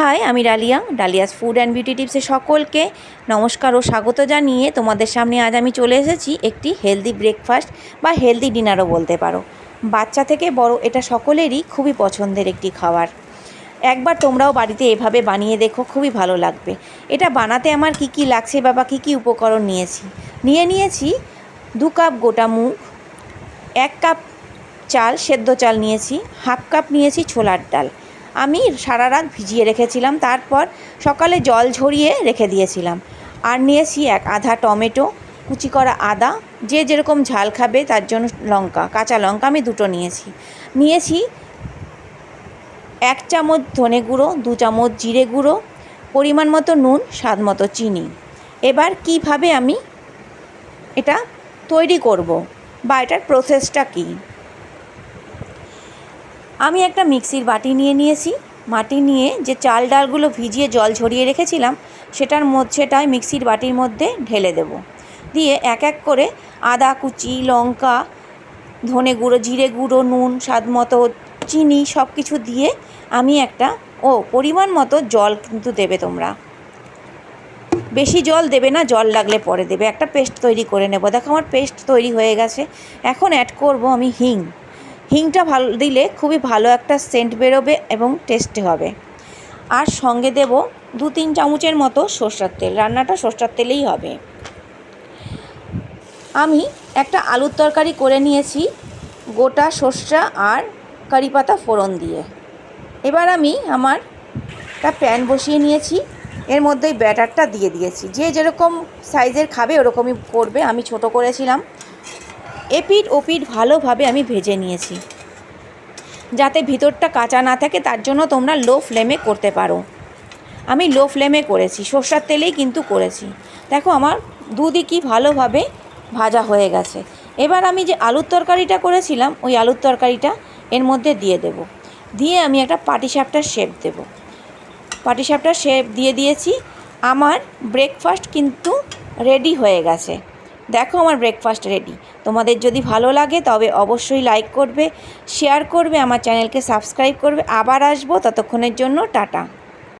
High, আমি Dalia, Dalia's food and beauty টিপসে সকলকে নমস্কার ও স্বাগত জানিয়ে তোমাদের সামনে আজ আমি চলে এসেছি একটি হেলদি ব্রেকফাস্ট বা হেলদি ডিনারও বলতে পারো। বাচ্চা থেকে বড় এটা সকলেরই খুবই পছন্দের একটি খাবার। একবার তোমরাও বাড়িতে এভাবে বানিয়ে দেখো, খুবই ভালো লাগবে। এটা বানাতে আমার কি কি লাগছে বাবা কি কি উপকরণ নিয়েছি? নিয়ে নিয়েছি দু কাপ গোটা মুগ, এক কাপ চাল, সেদ্ধ চাল নিয়েছি, হাফ কাপ নিয়েছি ছোলার ডাল। আমি সারা রাত ভিজিয়ে রেখেছিলাম, তারপর সকালে জল ঝরিয়ে রেখে দিয়েছিলাম। আর নিয়েছি এক আধা টমেটো, কুচি করা আদা, যে যেরকম ঝাল খাবে তার জন্য লঙ্কা, কাঁচা লঙ্কা আমি দুটো নিয়েছি। নিয়েছি এক চামচ ধনে গুঁড়ো, দু চামচ জিরে গুঁড়ো, পরিমাণ মতো নুন, স্বাদ মতো চিনি। এবার কীভাবে আমি এটা তৈরি করব বা এটার প্রসেসটা কী? আমি একটা মিক্সির বাটি নিয়ে নিয়েছি। মাটি নিয়ে যে চাল ডালগুলো ভিজিয়ে জল ঝরিয়ে রেখেছিলাম, সেটার মধ্যে সেটাই মিক্সির বাটির মধ্যে ঢেলে দেব। দিয়ে এক এক করে আদা, কুচি, লঙ্কা, ধনে গুঁড়ো, জিরে গুঁড়ো, নুন, স্বাদ মতো চিনি সব কিছু দিয়ে আমি একটা, ও পরিমাণ মতো জল কিন্তু দেবে তোমরা। বেশি জল দেবে না, জল লাগলে পরে দেবে। একটা পেস্ট তৈরি করে নেব। দেখো আমার পেস্ট তৈরি হয়ে গেছে। এখন অ্যাড করব আমি হিং। হিংটা ভালো, দিলে খুবই ভালো একটা সেন্ট বেরোবে এবং টেস্টি হবে। আর সঙ্গে দেব দু তিন চামচের মতো সর্ষার তেল, রান্নাটা সর্ষার তেলেই হবে। আমি একটা আলুর তরকারি করে নিয়েছি, গোটা সর্ষা আর কারি পাতা ফোড়ন দিয়ে। এবার আমি আমার একটা প্যান বসিয়ে নিয়েছি, এর মধ্যে ওই ব্যাটারটা দিয়ে দিয়েছি। যে যেরকম সাইজের খাবে, ওরকমই করবে। আমি ছোট করেছিলাম এপিট ওপিট ভালোভাবে আমি ভেজে নিয়েছি। যাতে ভিতরটা কাঁচা না থাকে, তার জন্য তোমরা লো ফ্লেমে করতে পারো। আমি লো ফ্লেমে করেছি, সর্ষার তেলেই কিন্তু করেছি। দেখো আমার দুদিকই ভালোভাবে ভাজা হয়ে গেছে। এবার আমি যে আলুর তরকারিটা করেছিলাম, ওই আলুর তরকারিটা এর মধ্যে দিয়ে দেব। দিয়ে আমি একটা পাটিসাপটার শেপ দেব। পাটিসাপটার শেপ দিয়ে দিয়েছি। আমার ব্রেকফাস্ট কিন্তু রেডি হয়ে গেছে। দেখো আমার ব্রেকফাস্ট রেডি তোমাদের যদি ভালো লাগে, তবে অবশ্যই লাইক করবে শেয়ার করবে, আমার চ্যানেলকে সাবস্ক্রাইব করবে। আবার আসব ততক্ষণের জন্য, টাটা।